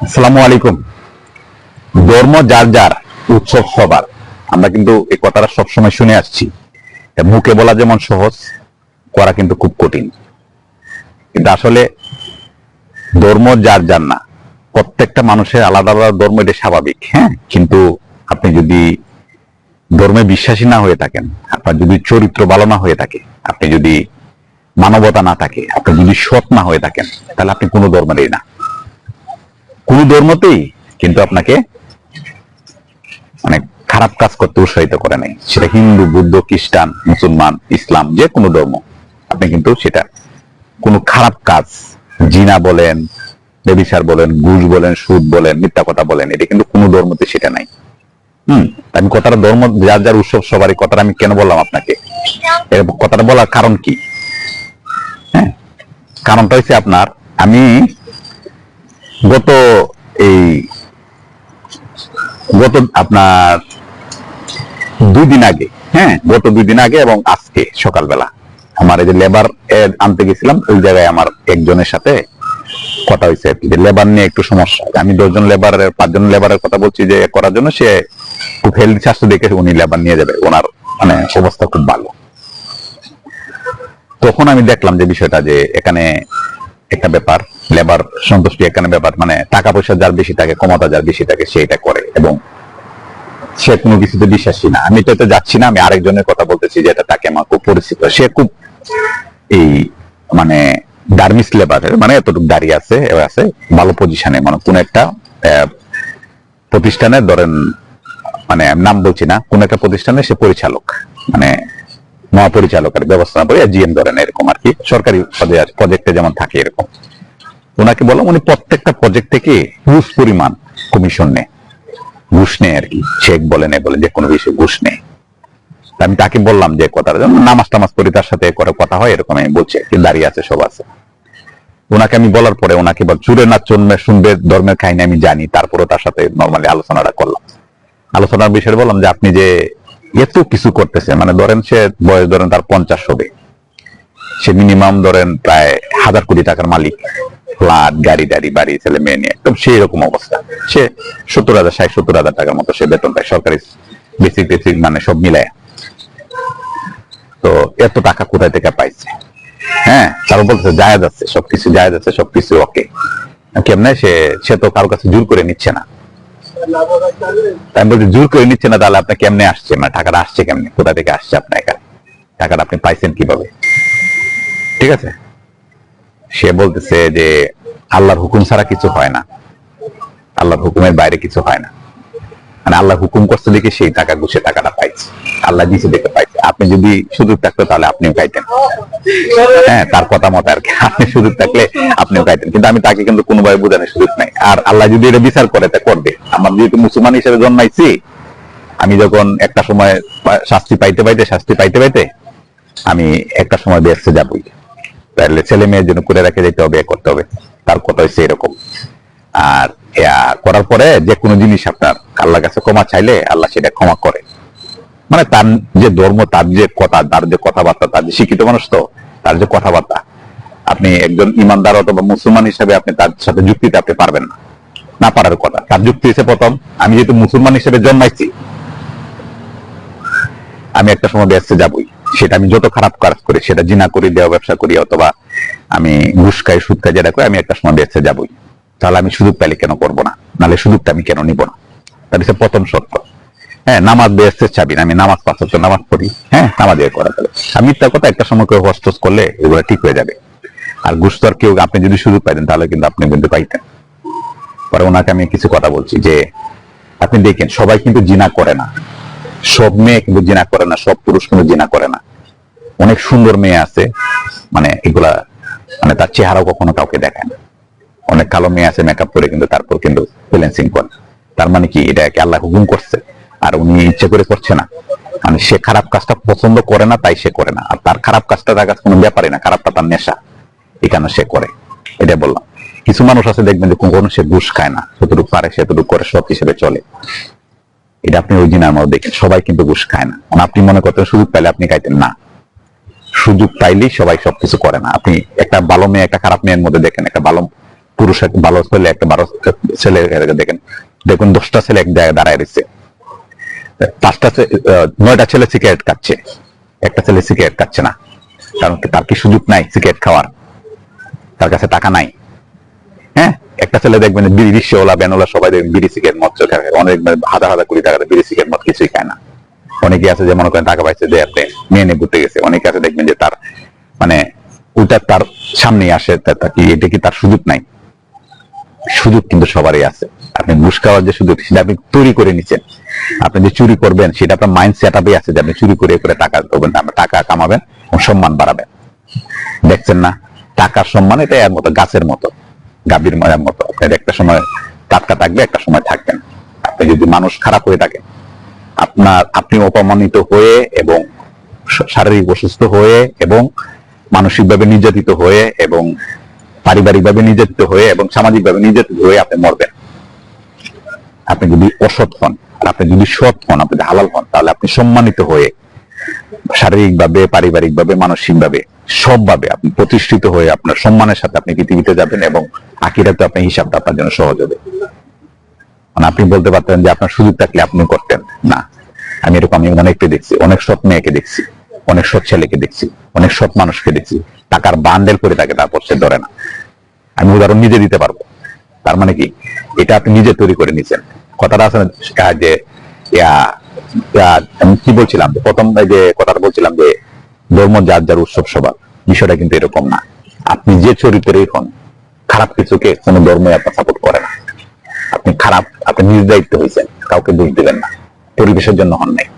আসসালামু আলাইকুম। ধর্ম যার যার, উৎসব সবার। আমরা কিন্তু এই কথাটা সবসময় শুনে আসছি। মুখে বলা যেমন সহজ, করা কিন্তু খুব কঠিন। কিন্তু আসলে ধর্ম যার যার না, প্রত্যেকটা মানুষের আলাদা আলাদা ধর্ম এটা স্বাভাবিক হ্যাঁ? কিন্তু আপনি যদি ধর্মে বিশ্বাসী না হয়ে থাকেন, আপনার যদি চরিত্র ভালো না হয়ে থাকে, আপনি যদি মানবতা না থাকে, আপনি যদি সৎ না হয়ে থাকেন, তাহলে আপনি কোনো ধর্মেরই না। কোন ধর্মতেই কিন্তু আপনাকে মানে খারাপ কাজ করতে উৎসাহিত করে নাই। সেটা হিন্দু, বুদ্ধ, খ্রিস্টান, মুসলমান, ইসলাম, যে কোনো ধর্ম। আপনি কিন্তু সেটা কোনো খারাপ কাজ, জিনা বলেন বেবিচার বলেন, ঘুষ বলেন, সুদ বলেন, মিথ্যা কথা বলেন, এটা কিন্তু কোনো ধর্মতে সেটা নাই। হম, আমি কথাটা ধর্ম, যার যার উৎসব, সবারই কথাটা আমি কেন বললাম আপনাকে? কথাটা বলার কারণ কি? হ্যাঁ কারণটা হচ্ছে আপনার, আমি গত এই গত আপনার দুই দিন আগে হ্যাঁ গত দুই দিন আগে এবং আজকে সকালবেলা আমার এই যে লেবার আনতে গেছিলাম, ওই জায়গায় আমার একজনের সাথে কথা হয়েছে আর যে লেবার নিয়ে একটু সমস্যা। আমি দশজন লেবারের পাঁচজন লেবারের কথা বলছি যে করার জন্য সে খুব হেলদি স্বাস্থ্য দেখে উনি লেবার নিয়ে যাবে। ওনার মানে অবস্থা খুব ভালো। তখন আমি দেখলাম যে বিষয়টা যে এখানে একটা ব্যাপার লেবার সন্তুষ্টি এখানে ব্যাপার মানে টাকা পয়সা যার বেশি থাকে, ক্ষমতা যার বেশি থাকে, সে এটা করে এবং সে কোনো কিছুতে বিশ্বাসী না। আমি তো যাচ্ছি না, আমি আরেকজনের কথা বলতেছি যেটা তাকে আমার খুব পরিচিত। সে খুব এই মানে ডার্মিস লেবারের মানে এতটুকু দাঁড়িয়ে আছে আছে, ভালো পজিশনে মানে কোন একটা প্রতিষ্ঠানে ধরেন মানে নাম বলছি না, কোন একটা প্রতিষ্ঠানে সে পরিচালক। মানে মহাপরিচালকের ব্যবস্থা করে জিএম ধরেন, এরকম আর কি। সরকারি পদে প্রজেক্টে যেমন থাকে এরকম। ওনাকে বললাম, উনি প্রত্যেকটা প্রজেক্ট থেকে হিউজ পরিমাণ কমিশন নেয়। ঘুষ নেয় আর কি। চেক বলেন এ বলে যে কোনো বিষয়ে ঘুষ নেয়। আমি তাকে বললাম যে কথাটা যেমন নামাজ টামাজ করি তার সাথে করে কথা হয়, এরকম আমি বলছি দাঁড়িয়ে আছে, সব আছে। ওনাকে আমি বলার পরে ওনাকে বল, চুরে না চনবে শুনবে, ধর্মের কাহিনী আমি জানি। তারপরে তার সাথে নর্মালি আলোচনাটা করলাম। আলোচনার বিষয়ে বললাম যে, আপনি যে এত কিছু করতেছে। মানে ধরেন সে বয়স ধরেন তার পঞ্চাশ হবে। সে মিনিমাম ধরেন প্রায় হাজার কোটি টাকার মালিক। ফ্ল্যাট, গাড়ি টাড়ি বাড়ি, ছেলে, মেয়ে নিয়ে। একদম সেই রকম অবস্থা। সে সত্তর হাজার, ষাট, সত্তর হাজার টাকার মতো সে বেতন পায়। সরকারি বেসিক টেসিক মানে সব মিলায়। তো এত টাকা কোথায় থেকে পাইছে? হ্যাঁ তারপর বলতেছে, জায়েজ আছে, সবকিছু, জায়েজ আছে, সবকিছু ওকে কেমনে সে সে তো কারও কাছে জোর করে নিচ্ছে না। আমি বলছি, জোর করে নিচ্ছে না, তাহলে আপনি কেমনে আসছে? মানে টাকাটা আসছে কেমনে? কোথা থেকে আসছে আপনার এখানে? টাকাটা আপনি পাইছেন কীভাবে? ঠিক আছে? সে বলতেছে যে, আল্লাহর হুকুম ছাড়া কিছু হয় না। আল্লাহর হুকুমের বাইরে কিছু হয় না। মানে আল্লাহ হুকুম করছে দেখে সেই টাকা ঘুষে টাকাটা পাইছে। আল্লাহ দিছে দেখে পাইছে। আপনি যদি সুযোগ থাকতো তাহলে আপনিও খাইতেন হ্যাঁ তার কথা মতো আর কি। আপনি সুযোগ থাকলে আপনিও খাইতেন কিন্তু আমি তাকে কিন্তু কোনোভাবে বোঝানোর সুযোগ নাই। আর আল্লাহ যদি এটা বিচার করে, তা করবে। আমার যেহেতু মুসলমান হিসেবে জন্মাইছি, আমি যখন একটা সময় শাস্তি পাইতে পাইতে, শাস্তি পাইতে পাইতে, আমি একটা সময় বেসতে যাবই। তাহলে ছেলে মেয়ের জন্য করে রেখে যেতে হবে করতে হবে। তার কথা হচ্ছে এরকম। আর করার পরে যে কোনো জিনিস আপনার আল্লাহর কাছে ক্ষমা চাইলে আল্লাহ সেটা ক্ষমা করে মানে তার যে ধর্ম, তার যে কথা, তার যে কথাবার্তা, তার যে শিক্ষিত মানুষ তো, তার যে কথাবার্তা, আপনি একজন ইমানদার অথবা মুসলমান হিসেবে আপনি তার সাথে যুক্তিতে আপনি পারবেন না। না পারার কথা। তার যুক্তি হচ্ছে প্রথম, আমি যেহেতু মুসলমান হিসেবে জন্মাইছি, আমি একটা সময় ব্যস্ত যাবই। সেটা আমি যত খারাপ কাজ করি, সেটা জিনা করি, দেওয়া ব্যবসা করি, অথবা আমি ঘুষ খাই, সুদ খাই, যেটা করি, আমি একটা সময় ব্যস্ত যাবই। তাহলে আমি সুযোগ পাইলে কেন করব না? নাহলে সুযোগটা আমি কেন নিব না? তাহলে সে প্রথম সত্য হ্যাঁ নামাজ বেহেস্তের চাবি আমি নামাজ পাঁচ ওয়াক্ত নামাজ পড়ি। হ্যাঁ নামাজ এ করা তাহলে আমি তার কথা একটা সময় কেউ হস্তস করলে এগুলো ঠিক হয়ে যাবে। আর আর কেউ, আপনি যদি সুযোগ পাইতেন, তাহলে কিন্তু আপনি কিন্তু পাইতেন। পরে ওনাকে আমি কিছু কথা বলছি যে, আপনি দেখেন, সবাই কিন্তু জিনা করে না। সব মেয়ে কিন্তু জিনা করে না, সব পুরুষ কিন্তু জিনা করে না। অনেক সুন্দর মেয়ে আছে মানে এগুলা মানে তার চেহারাও কখনো কাউকে দেখায় না। অনেক কালো মেয়ে আছে মেকআপ করে, কিন্তু তারপর কিন্তু ফ্রিল্যান্সিং করে। তার মানে কি? এটা কি আল্লাহ হুকুম করছে। আর উনি ইচ্ছে করে করছে না। মানে সে খারাপ কাজটা পছন্দ করে না, তাই সে করে না। আর তার খারাপ কাজটা তার কাছে কোনো ব্যাপারই না, খারাপটা তার নেশা। এখানে সে করে। এটা বললাম। কিছু মানুষ আছে দেখবেন যে কখনো সে ঘুষ খায় না। যতটুকু পারে সেতটুকু করে, সব হিসেবে চলে। এটা আপনি ওই দিনের মধ্যে দেখেন, সবাই কিন্তু ঘুষ খায় না। মানে আপনি মনে করতেন সুযোগ পাইলে আপনি খাইতেন না। সুযোগ পাইলেই সবাই সবকিছু করে না। আপনি একটা ভালো মেয়ে, একটা খারাপ মেয়ের মধ্যে দেখেন, একটা ভালো পুরুষ এক, ভালো ছেলে একটা, ভালো ছেলে দেখেন। দেখুন, দশটা ছেলে এক জায়গায় দাঁড়ায় রয়েছে। পাঁচটা নয়টা ছেলে সিগারেট খাচ্ছে। একটা ছেলে সিগারেট খাচ্ছে না। কারণ তার কি সুযোগ নাই সিগারেট খাওয়ার? তার কাছে টাকা নাই। হ্যাঁ? একটা ছেলে দেখবেন বিড়ি রিক্সাওয়ালা ব্যানওয়ালা সবাই দেখবেন বিড়ি, সিগারেট, মদ চলে খায় অনেক হাজার হাজার কোটি টাকা বিড়ি, সিগারেট, মদ কিছুই খায় না। অনেকে আছে যে মনে করেন টাকা পাইছে যে আপনি নিয়ে নিয়ে ঘুরতে গেছে। অনেকে আছে দেখবেন যে তার মানে ওটা তার সামনে আসে কি, এটা কি তার সুযোগ নাই? সুযোগ কিন্তু সবারই আছে। আপনি ঘুষ খাওয়ার যে সুযোগ, সেটা আপনি তৈরি করে নিচ্ছেন। আপনি যে চুরি করবেন, সেটা আপনার মাইন্ড সেট আপে আছে যে আপনি চুরি করে করে টাকা করবেন আপনি টাকা কামাবেন এবং সম্মান বাড়াবেন। দেখছেন না? টাকার সম্মান এটা এর মতো, গাছের মতো, গাভীর মায়ের মতো। আপনার একটা সময় টাটকা থাকবে একটা সময় থাকবেন। আপনি যদি মানুষ খারাপ হয়ে থাকে আপনার, আপনি অপমানিত হয়ে এবং শারীরিক অসুস্থ হয়ে এবং মানসিকভাবে নির্যাতিত হয়ে এবং পারিবারিকভাবে নির্যাতিত হয়ে এবং সামাজিকভাবে নির্যাতিত হয়ে আপনি মরবেন। আপনি যদি অসৎ হন, আপনি যদি সৎ হন, আপনি যদি হালাল হন, তাহলে আপনি সম্মানিত হয়ে শারীরিকভাবে, পারিবারিকভাবে, মানসিকভাবে সবভাবে আপনি প্রতিষ্ঠিত হয়ে আপনার সম্মানের সাথে আপনি পৃথিবীতে যাবেন এবং আকিরাতে আপনার হিসাবটা আপনার জন্য সহজ হবে। মানে আপনি বলতে পারতেন যে আপনার সুযোগ থাকলে আপনি করতেন। না, আমি এরকম, আমি অনেককে দেখছি, অনেক সৎ মেয়েকে দেখছি, অনেক সৎ ছেলেকে দেখছি, অনেক সৎ মানুষকে দেখছি। টাকার বান্ডেল করে তাকে তারপর সে ধরে না। আমি উদাহরণ নিজে দিতে পারব। তার মানে কি? এটা আপনি নিজে তৈরি করে নিছেন। কথাটা আছে যে আমি কি বলছিলাম? প্রথম যে কথাটা বলছিলাম যে ধর্ম যার যার উৎসব সবার, বিষয়টা কিন্তু এরকম না। আপনি যে চরিত্রেই হন, খারাপ কিছুকে কোনো ধর্মই আপনার সাপোর্ট করে না। আপনি খারাপ, আপনি নিজ দায়িত্ব হয়েছেন, কাউকে দোষ দিবেন না। পরিবেশের জন্য হন নাই।